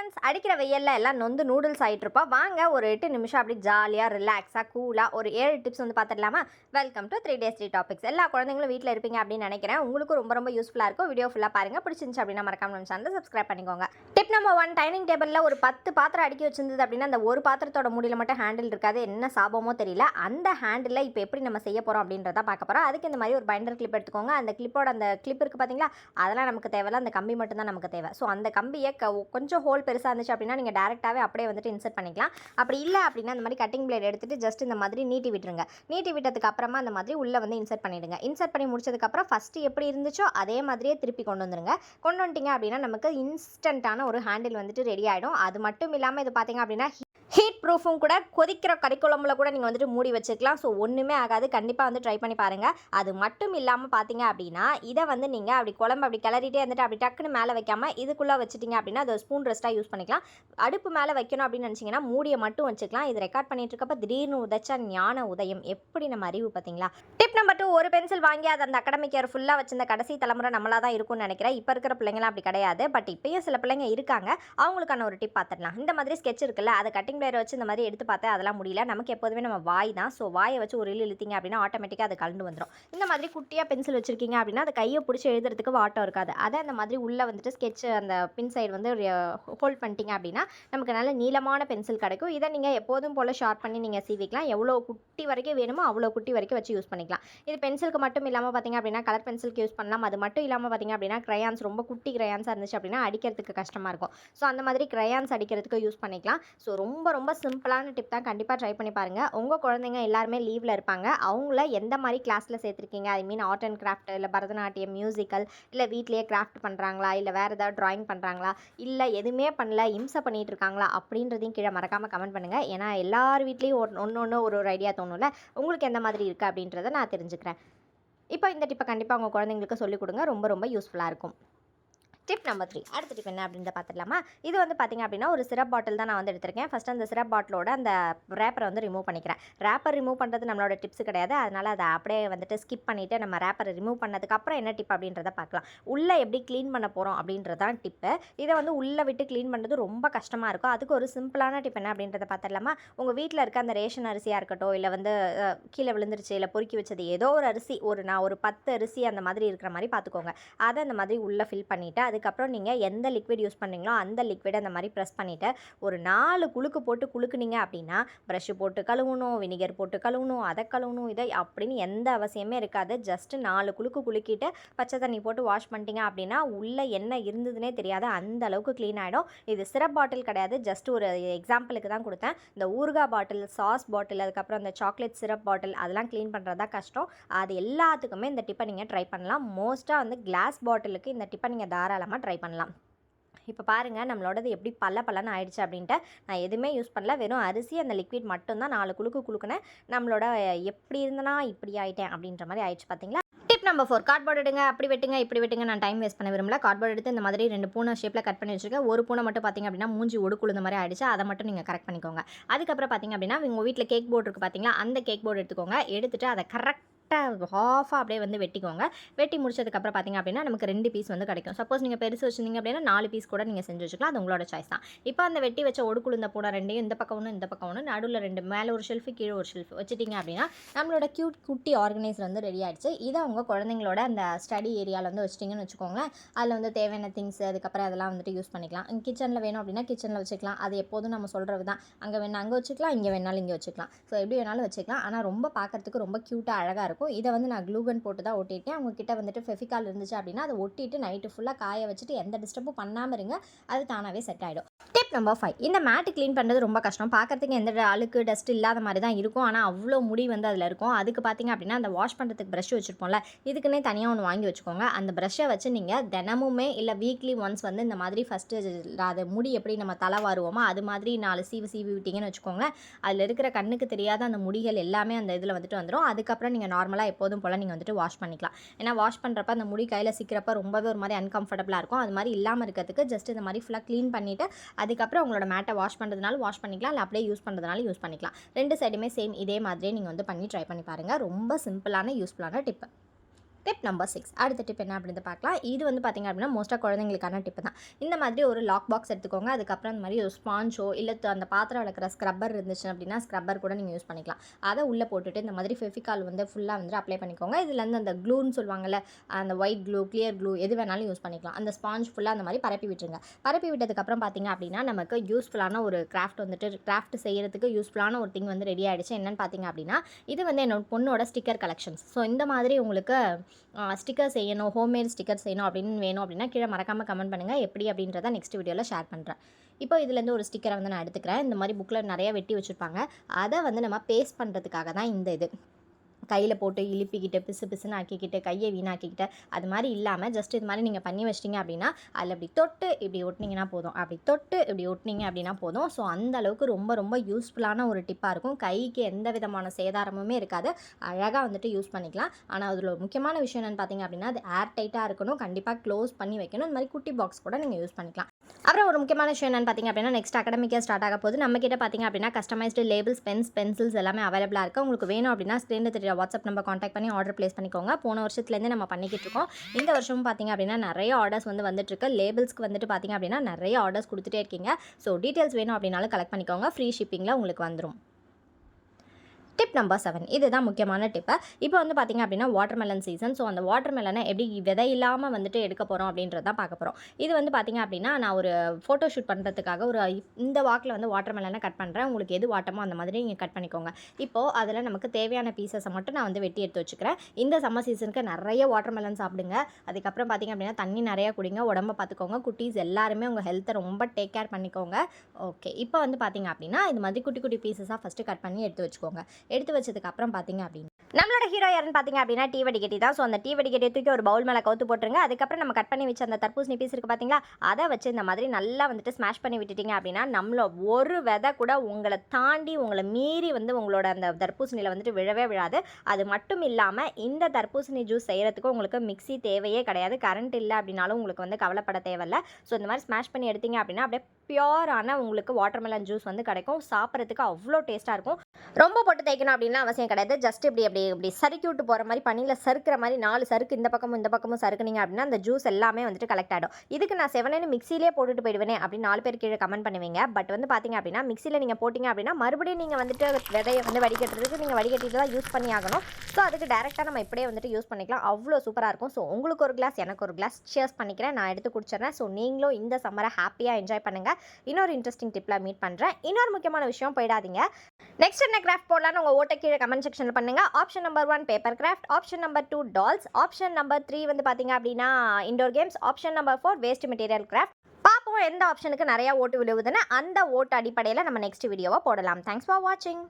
Friends அடிக்கிற வெயிலில் எல்லாம் நொந்து நூடுல்ஸ் ஆகிட்ருப்போம் வாங்க ஒரு எட்டு நிமிஷம் அப்படி ஜாலியாக ரிலாக்ஸாக கூலாக ஒரு ஏழு டிப்ஸ் வந்து பார்த்துடலாமா welcome to three days three topics எல்லா குழந்தைங்களும் வீட்டில் இருப்பீங்க அப்படின்னு நினைக்கிறேன். உங்களுக்கும் ரொம்ப ரொம்ப யூஸ்ஃபுல்லாக இருக்கும். வீடியோ ஃபுல்லாக பாருங்க. பிடிச்சிருந்துச்சு அப்படின்னா மறக்காம நம்ம சேனல் சப்ஸ்கிரைப் பண்ணிக்கோங்க. டிப் நம்பர் ஒன் டைனிங் டேபிளில் ஒரு பத்து பாத்திரம் அடுக்கி வச்சிருந்தது அப்படின்னா அந்த ஒரு பாத்திரத்தோட மூடியில் மட்டும் ஹேண்டில் இருக்காது. என்ன சாபமோ தெரியல. அந்த ஹேண்டில் இப்போ எப்படி நம்ம செய்ய போகிறோம் அப்படின்றத பார்க்க போகிறோம் அதுக்கு இந்த மாதிரி ஒரு பைண்டர் கிளிப் எடுத்துக்கோங்க. அந்த கிளிப்போட அந்த கிளிப் இருக்குது பார்த்தீங்களா அதெல்லாம் நமக்கு தேவையில்ல. அந்த கம்பி மட்டும்தான் நமக்கு தேவை. ஸோ அந்த கம்பியை க- கொஞ்சம் ஹோல் பெருசாக இருந்துச்சு அப்படின்னா நீங்கள் டேரெக்டாகவே அப்படியே வந்துட்டு இன்சர்ட் பண்ணிக்கலாம். அப்படி இல்லை அப்படின்னா அந்த மாதிரி கட்டிங் பிளேட் எடுத்துட்டு ஜஸ்ட் இந்த மாதிரி நீட்டி விட்டுருங்க. நீட்டி விட்டதுக்கு அப்புறமா அந்த மாதிரி உள்ளே வந்து இன்சர்ட் பண்ணிடுங்க. இன்சர்ட் பண்ணி முடிச்சதுக்கப்புறம் ஃபஸ்ட்டு எப்படி இருந்துச்சோ அதே மாதிரியே திருப்பி கொண்டு வந்துருங்க. கொண்டு வந்துட்டீங்க அப்படின்னா நமக்கு இன்ஸ்டண்ட்டான ஒரு ஹேண்டில் வந்துட்டு ரெடி ஆகிடும் அது மட்டும் இல்லாமல் இது பார்த்தீங்க அப்படின்னா ப்ரூஃபும் கூட கொதிக்கிற கறிக்குழம்புல கூட நீங்கள் வந்துட்டு மூடி வச்சுக்கலாம். ஸோ ஒன்றுமே ஆகாது. கண்டிப்பாக வந்து ட்ரை பண்ணி பாருங்கள் அது மட்டும் இல்லாமல் பார்த்தீங்க அப்படின்னா இதை வந்து நீங்கள் அப்படி குழம்பு அப்படி கிளறிட்டே வந்துட்டு அப்படி டக்குன்னு மேலே வைக்காமல் இதுக்குள்ளே வச்சுட்டிங்க அப்படின்னா அது ஸ்பூன் ரெஸ்ட்டாக யூஸ் பண்ணிக்கலாம். அடுப்பு மேலே வைக்கணும் அப்படின்னு நினச்சிங்கன்னா மூடியை மட்டும் வச்சுக்கலாம். இது ரெக்கார்ட் பண்ணிட்டு இருக்கப்ப திடீர்னு உதைச்சா ஞான உதயம் எப்படி நம்ம அறிவு பார்த்தீங்களா டிப் நம்பர் டூ ஒரு பென்சில் வாங்கி அது அந்த அகடமிக் இயர் ஃபுல்லாக வச்சிருந்த கடைசி தலைமுறை நம்மளாக தான் இருக்கும்னு நினைக்கிறேன். இப்போ இருக்கிற பிள்ளைங்களாம் அப்படி கிடையாது. பட் இப்பயும் சில பிள்ளைங்க இருக்காங்க. அவங்களுக்கான ஒரு டிப் பார்த்துடலாம் இந்த மாதிரி ஸ்கெட்ச் இருக்குல்ல அதை கட்டிங் பிளேயர் வச்சு இந்த மாதிரி எடுத்து பார்த்தா அதெல்லாம் முடியல. நமக்கு எப்போதுமே நம்ம வாய் தான். ஸோ வாயை வச்சு ஒரு இழு இழுத்திங்க அப்படின்னா ஆட்டோமேட்டிக்காக அது கலந்து வந்துடும் இந்த மாதிரி குட்டியாக பென்சில் வச்சுருக்கீங்க அப்படின்னா அதை கையை பிடிச்சி எழுதுறதுக்கு வாட்டம் இருக்காது. அதை அந்த மாதிரி உள்ளே வந்துட்டு ஸ்கெட்ச் அந்த பின் சைடு வந்து ஹோல்ட் பண்ணிட்டீங்க அப்படின்னா நமக்கு நல்ல நீளமான பென்சில் கிடைக்கும். இதை நீங்கள் எப்போதும் போல் ஷார்ப் பண்ணி நீங்கள் சீவிக்கலாம். எவ்வளோ குட்டி வரைக்கும் வேணுமோ அவ்வளோ குட்டி வரைக்கும் வச்சு யூஸ் பண்ணிக்கலாம். இது பென்சிலுக்கு மட்டும் இல்லாமல் பார்த்தீங்க அப்படின்னா கலர் பென்சிலுக்கு யூஸ் பண்ணலாம். அது மட்டும் இல்லாமல் பார்த்தீங்க அப்படின்னா க்ரையான்ஸ் ரொம்ப குட்டி க்ரையான்ஸாக இருந்துச்சு அப்படின்னா அடிக்கிறதுக்கு கஷ்டமாக இருக்கும். ஸோ அந்த மாதிரி க்ரையான்ஸ் அடிக்கிறதுக்கு யூஸ் பண்ணிக்கலாம். ஸோ ரொம்ப ரொம்ப சிம்பிளான டிப் தான் கண்டிப்பாக ட்ரை பண்ணி பாருங்கள் உங்கள் குழந்தைங்க எல்லாருமே லீவில் இருப்பாங்க. அவங்கள எந்த மாதிரி கிளாஸில் சேர்த்துருக்கீங்க? I mean art and craft இல்லை பரதநாட்டியம் மியூசிக்கல் இல்லை வீட்லேயே கிராஃப்ட் பண்ணுறாங்களா இல்லை வேறு ஏதாவது ட்ராயிங் பண்ணுறாங்களா இல்லை எதுவுமே பண்ணல இம்சை பண்ணிகிட்டு இருக்காங்களா? அப்படின்றதையும் கீழே மறக்காமல் கமெண்ட் பண்ணுங்கள் ஏன்னா எல்லார் வீட்லேயும் ஒன்று ஒன்று ஒரு ஒரு ஐடியா தோணும்ல. உங்களுக்கு எந்த மாதிரி இருக்குது அப்படின்றத நான் தெரிஞ்சுக்கிறேன். இப்போ இந்த டிப்பை கண்டிப்பாக உங்கள் குழந்தைங்களுக்கு சொல்லிக் கொடுங்க. ரொம்ப ரொம்ப யூஸ்ஃபுல்லாக இருக்கும். டிப் நம்பர் த்ரீ அடுத்த டிப் என்ன அப்படின்றத பார்த்துடலாமா? இது வந்து பார்த்திங்க அப்படின்னா ஒரு சிரப் பாட்டில் தான் நான் வந்து எடுத்திருக்கேன். ஃபஸ்ட் அந்த சிரப் பாட்டிலோட அந்த ரேப்பரை வந்து ரிமூவ் பண்ணிக்கிறேன். ரேப்பர் ரிமூவ் பண்ணுறது நம்மளோட டிப்ஸ் கிடையாது. அதனால் அதை அப்படியே வந்துட்டு ஸ்கிப் பண்ணிவிட்டு நம்ம ரேப்பரை ரிமூவ் பண்ணதுக்கப்புறம் என்ன டிப் அப்படின்றத பார்க்கலாம். உள்ளே எப்படி க்ளீன் பண்ண போகிறோம் அப்படின்றது தான் டிப்பு இதை வந்து உள்ளே விட்டு க்ளீன் பண்ணுறது ரொம்ப கஷ்டமாக இருக்கும். அதுக்கு ஒரு சிம்பிளான டிப் என்ன அப்படின்றத பார்த்துடலாமா? உங்கள் வீட்டில் இருக்க அந்த ரேஷன் அரிசியாக இருக்கட்டும் இல்லை வந்து கீழே விழுந்துருச்சு இல்லை பொறுக்கி வச்சது ஏதோ ஒரு அரிசி ஒரு நான் ஒரு பத்து அரிசி அந்த மாதிரி இருக்கிற மாதிரி பார்த்துக்கோங்க. அதை அந்த மாதிரி உள்ளே ஃபில் பண்ணிவிட்டு அது அதுக்கப்புறம் நீங்கள் எந்த லிக்விட் யூஸ் பண்ணீங்களோ அந்த லிக்விட் அந்த மாதிரி ப்ரெஸ் பண்ணிவிட்டு ஒரு நாலு குலுக்கு போட்டு குழுக்குனீங்க அப்படின்னா ப்ரஷ்ஷு போட்டு கழுவணும் வினிகர் போட்டு கழுவணும் அதை கழுவணும் இதை அப்படின்னு எந்த அவசியமே இருக்காது. ஜஸ்ட்டு நாலு குலுக்கு குலுக்கிட்டு பச்சை தண்ணி போட்டு வாஷ் பண்ணிட்டீங்க அப்படின்னா உள்ளே என்ன இருந்ததுனே தெரியாது. அந்த அளவுக்கு க்ளீன் ஆகிடும் இது சிரப் பாட்டில் கிடையாது. ஜஸ்ட் ஒரு எக்ஸாம்பிளுக்கு தான் கொடுத்தேன். இந்த ஊறுகாய் பாட்டில் சாஸ் பாட்டில் அதுக்கப்புறம் இந்த சாக்லேட் சிரப் பாட்டில் அதெல்லாம் க்ளீன் பண்ணுறது தான் கஷ்டம். அது எல்லாத்துக்குமே இந்த டிப்பை நீங்கள் ட்ரை பண்ணலாம். மோஸ்ட்டாக வந்து கிளாஸ் பாட்டிலுக்கு இந்த டிப்பை நீங்கள் தாராளமாக ட்ரை பண்ணலாம். இப்போ பாருங்கள் நம்மளோடது எப்படி பல்ல பல்லன்னு ஆயிடுச்சு அப்படின்ட்டு நான் எதுவுமே யூஸ் பண்ணல. வெறும் அரிசி அந்த லிக்விட் மட்டும்தான் நாலு குலுக்கு குழுக்குனேன் நம்மளோட எப்படி இருந்தனா இப்படி ஆயிட்டேன் அப்படின்ற மாதிரி ஆயிடுச்சு பார்த்தீங்களா டிப் நம்பர் ஃபோர் கார்ட்போர்டு எடுங்க. அப்படி வெட்டுங்க இப்படி வெட்டுங்க. நான் டைம் வேஸ்ட் பண்ண விரும்பல. கார்ட்போர்டு எடுத்து இந்த மாதிரி ரெண்டு பூனை ஷேப்பில் கட் பண்ணி வச்சிருக்கேன். ஒரு பூனை மட்டும் பார்த்தீங்க அப்படின்னா மூஞ்சி ஒடுக்குழுந்த மாதிரி ஆயிடுச்சு. அதை மட்டும் நீங்கள் கரெக்ட் பண்ணிக்கோங்க. அதுக்கப்புறம் பார்த்திங்க அப்படின்னா உங்கள் வீட்டில் கேக் போர்டு இருக்குது பார்த்தீங்களா அந்த கேக் போர்டு எடுத்துக்கோங்க. எடுத்துட்டு அதை கரெக்ட் கரெக்டாக ஹாஃபாக அப்படியே வந்து வெட்டிக்கோங்க. வெட்டி முடிச்சதுக்கப்புறம் பார்த்தீங்க அப்படின்னா நமக்கு ரெண்டு பீஸ் வந்து கிடைக்கும். சப்போஸ் நீங்கள் பெருசு வச்சிருந்தீங்க அப்படின்னா நாலு பீஸ் கூட நீங்கள் செஞ்சு வச்சுக்கலாம். அது உங்களோட சாய்ஸ் தான். இப்போ அந்த வெட்டி வச்ச ஒடுக்குழுந்த பூனை ரெண்டையும் இந்த பக்கம் ஒன்று இந்த பக்கம் ஒன்று நடுவில் ரெண்டு மேலே ஒரு ஷெல்ஃபு கீழே ஒரு ஷெல்ஃப் வச்சுட்டிங்க அப்படின்னா நம்மளோட க்யூட் குட்டி ஆர்கனைசர் வந்து ரெடி ஆகிடுச்சு இதை உங்கள் குழந்தைங்களோட அந்த ஸ்டடி ஏரியாவில் வந்து வச்சிட்டிங்கன்னு வச்சுக்கோங்களேன். அதில் வந்து தேவையான திங்ஸ் அதுக்கப்புறம் அதெல்லாம் வந்துட்டு யூஸ் பண்ணிக்கலாம். கிச்சனில் வேணும் அப்படின்னா கிச்சனில் வச்சுக்கலாம். அது எப்போதும் நம்ம சொல்கிறது தான். அங்கே வேணால் அங்கே வச்சுக்கலாம் இங்கே வேணாலும் இங்கே வச்சுக்கலாம். ஸோ எப்படி வேணாலும் வச்சுக்கலாம். ஆனால் ரொம்ப பார்க்கறதுக்கு ரொம்ப க்யூட்டாக அழகாக இருக்கும். இதை வந்து நான் க்ளூகன் போட்டு தான் ஒட்டிட்டேன் அவங்கக்கிட்ட வந்துட்டு ஃபெஃபிகால் இருந்துச்சு அப்படின்னா அதை ஒட்டிட்டு நைட்டு ஃபுல்லாக காய வச்சுட்டு எந்த டிஸ்டர்பும் பண்ணாமல் இருங்க. அது தானாகவே செட் ஆகிடும் டிப் நம்பர் ஃபைவ் இந்த மேட்டு க்ளீன் பண்ணுறது ரொம்ப கஷ்டம். பார்க்கறதுக்கு எந்த அழுக்கு டஸ்ட் இல்லாத மாதிரி தான் இருக்கும். ஆனால் அவ்வளோ முடி வந்து அதில் இருக்கும். அதுக்கு பார்த்தீங்க அப்படின்னா அந்த வாஷ் பண்ணுறதுக்கு ப்ரஷ் வச்சுருப்போம்ல இதுக்குன்னே தனியாக ஒன்று வாங்கி வச்சுக்கோங்க. அந்த ப்ரஷ்ஷை வச்சு நீங்கள் தினமுமே இல்லை வீக்லி ஒன்ஸ் வந்து இந்த மாதிரி ஃபஸ்ட்டு அது முடி எப்படி நம்ம தலை வாருவோமோ அது மாதிரி நாலு சீவு சீவி விட்டிங்கன்னு வச்சுக்கோங்க அதில் இருக்கிற கண்ணுக்கு தெரியாத அந்த முடிகள் எல்லாமே அந்த இதில் வந்துட்டு வந்துடும் அதுக்கப்புறம் நீங்கள் நார்மல் நார்மலாக எப்போதும் போல் நீங்கள் வந்துட்டு வாஷ் பண்ணிக்கலாம். ஏன்னா வாஷ் பண்ணுறப்ப அந்த முடி கையில் சிக்கிறப்ப ரொம்பவே ஒரு மாதிரி அன்கம்ஃபர்டபுளாக இருக்கும். அது மாதிரி இல்லாமல் இருக்கிறதுக்கு ஜஸ்ட் இந்த மாதிரி ஃபுல்லாக க்ளீன் பண்ணிவிட்டு அதுக்கப்புறம் உங்களோட மேட்டை வாஷ் பண்ணுறதுனால வாஷ் பண்ணிக்கலாம். இல்லை அப்படியே யூஸ் பண்ணுறதுனால யூஸ் பண்ணிக்கலாம். ரெண்டு சைடுமே சேம் இதே மாதிரியே நீங்கள் வந்து பண்ணி ட்ரை பண்ணி பாருங்கள் ரொம்ப சிம்பிளான யூஸ்ஃபுல்லான டிப்பு டிப் நம்பர் சிக்ஸ் அடுத்த டிப் என்ன அப்படின்னு பார்க்கலாம். இது வந்து பார்த்திங்க அப்படின்னா மோஸ்ட்டாக குழந்தைங்களுக்கான டிப் தான். இந்த மாதிரி ஒரு லாக் பாக்ஸ் எடுத்துக்கோங்க. அதுக்கப்புறம் அந்த மாதிரி ஒரு ஸ்பாஞ்சோ இல்லை அந்த பாத்திரம் விளக்குற ஸ்க்ரப்பர் இருந்துச்சு அப்படின்னா ஸ்க்ரப்பர் கூட நீங்கள் யூஸ் பண்ணிக்கலாம். அதை உள்ளே போட்டுட்டு இந்த மாதிரி ஃபெஃபிகால் வந்து ஃபுல்லாக வந்து அப்ளை பண்ணிக்கோங்க. இதுலேருந்து அந்த க்ளூன்னு சொல்லுவாங்கல்ல அந்த ஒயிட் க்ளூ கிளியர் க்ளூ எது வேணாலும் யூஸ் பண்ணிக்கலாம். அந்த ஸ்பாஞ்ச் ஃபுல்லாக அந்த மாதிரி பரப்பி விட்டுருங்க. பரப்பி விட்டதுக்கப்புறம் பார்த்தீங்க அப்படின்னா நமக்கு யூஸ்ஃபுல்லான ஒரு கிராஃப்ட் வந்துட்டு கிராஃப்ட் செய்கிறதுக்கு யூஸ்ஃபுல்லான ஒரு திங் வந்து ரெடி ஆகிடுச்சு என்னன்னு பார்த்தீங்க அப்படின்னா இது வந்து என்னோட பொண்ணோட ஸ்டிக்கர் கலெக்ஷன்ஸ் ஸோ இந்த மாதிரி உங்களுக்கு ஸ்டிக்கர் செய்யணும் ஹோம்மேட் ஸ்டிக்கர் செய்யணும் அப்படின்னு வேணும் அப்படின்னா கீழே மறக்காமல் கமெண்ட் பண்ணுங்கள் எப்படி அப்படின்றத நெக்ஸ்ட் வீடியோவில் ஷேர் பண்ணுறேன் இப்போ இதுலேருந்து ஒரு ஸ்டிக்கரை வந்து நான் எடுத்துக்கிறேன். இந்த மாதிரி புக்கில் நிறைய வெட்டி வச்சுருப்பாங்க. அதை வந்து நம்ம பேஸ்ட் பண்ணுறதுக்காக தான் இந்த இது. கையில் போட்டு இழுப்பிக்கிட்டு பிசு பிசுன்னு ஆக்கிக்கிட்டு கையை வீணாக்கிக்கிட்டு அது மாதிரி இல்லாமல் ஜஸ்ட் இது மாதிரி நீங்கள் பண்ணி வச்சிட்டிங்க அப்படின்னா அதில் இப்படி தொட்டு இப்படி ஒட்டினீங்கன்னா போதும். அப்படி தொட்டு இப்படி ஒட்டினீங்க அப்படின்னா போதும். ஸோ அந்த அளவுக்கு ரொம்ப ரொம்ப யூஸ்ஃபுல்லான ஒரு டிப்பாக இருக்கும். கைக்கு எந்த விதமான சேதாரமுமே இருக்காது. அழகாக வந்துட்டு யூஸ் பண்ணிக்கலாம். ஆனால் அதில் முக்கியமான விஷயம் என்னென்னு பார்த்தீங்க அப்படின்னா அது ஏர் டைட்டாக இருக்கணும். கண்டிப்பாக க்ளோஸ் பண்ணி வைக்கணும். இந்த மாதிரி குட்டி பாக்ஸ் கூட நீங்கள் யூஸ் பண்ணிக்கலாம். அப்புறம் ஒரு முக்கியமான விஷயம் என்னென்னு பார்த்தீங்க அப்படின்னா நெக்ஸ்ட் அகடமிக்காக ஸ்டார்ட் ஆக போது நம்ம கிட்ட பார்த்தீங்க அப்படின்னா கஸ்டமைஸ்டு லேபிள்ஸ் பென்ஸ் பென்சில்ஸ் எல்லாமே அவைலபிளாக இருக்குது உங்களுக்கு வேணும் அப்படின்னா ஸ்க்ரீனில் தெரிய வாட்ஸ்அப் நம்பர் காண்டாக்ட் பண்ணி ஆர்டர் ப்ளேஸ் பண்ணிக்கோங்க. போன வருஷத்துலேருந்து நம்ம பண்ணிக்கிட்டு இருக்கோம் இந்த வருஷமும் பார்த்தீங்க அப்படின்னா நிறைய ஆர்டர்ஸ் வந்து வந்துட்டுருக்கு. லேபிள்ஸ்க்கு வந்துட்டு பார்த்தீங்க அப்படின்னா நிறைய ஆர்டர்ஸ் கொடுத்துட்டே இருக்கீங்க. ஸோ டீட்டெயில்ஸ் வேணும் அப்படின்னாலும் கலெக்ட் பண்ணிக்கோங்க. ஃப்ரீ ஷிப்பிங்கில் உங்களுக்கு வந்துடும் டிப் நம்பர் செவன் இதுதான் முக்கியமான டிப்பு இப்போ வந்து பார்த்திங்க அப்படின்னா வாட்டர்மெலன் சீசன் ஸோ அந்த வாட்டர்மெலனை எப்படி விதை இல்லாமல் வந்துட்டு எடுக்க போகிறோம் அப்படின்றத தான் பார்க்க போகிறோம் இது வந்து பார்த்திங்க அப்படின்னா நான் ஒரு ஃபோட்டோ ஷூட் பண்ணுறதுக்காக ஒரு இந்த வாக்கில் வந்து வாட்டர்மெலனை கட் பண்ணுறேன் உங்களுக்கு எது வாட்டமோ அந்த மாதிரி நீங்கள் கட் பண்ணிக்கோங்க. இப்போது அதில் நமக்கு தேவையான பீசஸை மட்டும் நான் வந்து வெட்டி எடுத்து வச்சுக்கிறேன். இந்த சம்மர் சீசனுக்கு நிறைய வாட்டர்மெலன் சாப்பிடுங்க. அதுக்கப்புறம் பார்த்திங்க அப்படின்னா தண்ணி நிறையா குடிங்க உடம்ப பார்த்துக்கோங்க குட்டீஸ் எல்லாருமே உங்கள் ஹெல்த்தை ரொம்ப டேக் கேர் பண்ணிக்கோங்க. ஓகே இப்போ வந்து பார்த்திங்க அப்படின்னா இது மாதிரி குட்டி குட்டி பீசஸாக ஃபஸ்ட்டு கட் பண்ணி எடுத்து வச்சுக்கோங்க. எடுத்து வச்சதுக்கு அப்புறம் பார்த்தீங்க அப்படின்னு நம்மளோட ஹீரோ யாருன்னு பார்த்தீங்க அப்படின்னா டீ வடிகட்டி தான். ஸோ அந்த டீ வடிகட்டியை தூக்கி ஒரு பவுல் மேலே கவுத்து போட்டுருங்க. அதுக்கப்புறம் நம்ம கட் பண்ணி வச்ச அந்த தர்பூசணி பீஸ் இருக்குது பார்த்தீங்களா அதை வச்சு இந்த மாதிரி நல்லா வந்துட்டு ஸ்மாஷ் பண்ணி விட்டுட்டீங்க அப்படின்னா நம்மள ஒரு விதை கூட உங்களை தாண்டி உங்களை மீறி வந்து உங்களோட அந்த தர்பூசணியில் வந்துட்டு விழவே விழாது. அது மட்டும் இல்லாமல் இந்த தர்பூசணி ஜூஸ் செய்கிறதுக்கு உங்களுக்கு மிக்ஸி தேவையே கிடையாது. கரண்ட் இல்லை அப்படின்னாலும் உங்களுக்கு வந்து கவலைப்பட தேவையில்லை. ஸோ இந்த மாதிரி ஸ்மாஷ் பண்ணி எடுத்தீங்க அப்படின்னா அப்படியே பியோரான உங்களுக்கு வாட்டர்மெலன் ஜூஸ் வந்து கிடைக்கும். சாப்பிட்றதுக்கு அவ்வளோ டேஸ்ட்டாக இருக்கும். ரொம்ப போட்டு தேய்க்கணும் அப்படின்னா அவசியம் கிடையாது. ஜஸ்ட் இப்படி அப்படி இப்படி சறுக்கி விட்டு போகிற மாதிரி பனியில் சறுக்கிற மாதிரி நாலு சறுக்கு இந்த பக்கமும் இந்த பக்கமும் சறுக்குனீங்க அப்படின்னா அந்த ஜூஸ் எல்லாமே வந்துட்டு கலெக்ட் ஆகிடும் இதுக்கு நான் செவனேன்னு மிக்சிலே போட்டுட்டு போயிடுவேனே அப்படின்னு நாலு பேர் கீழே கமெண்ட் பண்ணுவீங்க. பட் வந்து பார்த்தீங்க அப்படின்னா மிக்சியில் நீங்கள் போட்டிங்க அப்படின்னா மறுபடியும் நீங்கள் வந்துட்டு விதையை வந்து வடிகட்டுறதுக்கு நீங்கள் வடிகட்டிட்டு தான் யூஸ் பண்ணி ஆகணும். ஸோ அதுக்கு டேரெக்டாக நம்ம இப்படியே வந்துட்டு யூஸ் பண்ணிக்கலாம். அவ்வளோ சூப்பராக இருக்கும். ஸோ உங்களுக்கு ஒரு கிளாஸ் எனக்கு ஒரு கிளாஸ் ஷேர்ஸ் பண்ணிக்கிறேன். நான் எடுத்து குடிச்சிடுறேன். ஸோ நீங்களும் இந்த சம்மரை ஹாப்பியாக என்ஜாய் பண்ணுங்கள் இன்னொரு இன்ட்ரெஸ்டிங் டிப்பில் மீட் பண்ணுறேன் இன்னொரு முக்கியமான விஷயம் போயிடாதீங்க. நெக்ஸ்ட் என்ன கிராஃப்ட் போடலாம்னு உங்கள் ஓட்ட கீழே கமெண்ட் செக்ஷனில் பண்ணுங்கள் option number one paper craft option number two dolls option number three வந்து பார்த்தீங்க அப்படின்னா indoor games option number four waste material craft பார்ப்போம் எந்த ஆப்ஷனுக்கு நிறையா ஓட்டு விழுவுதுன்னு. அந்த ஓட்டு அடிப்படையில் நம்ம நெக்ஸ்ட் வீடியோவை போடலாம். தேங்க்ஸ் ஃபார் வாட்சிங்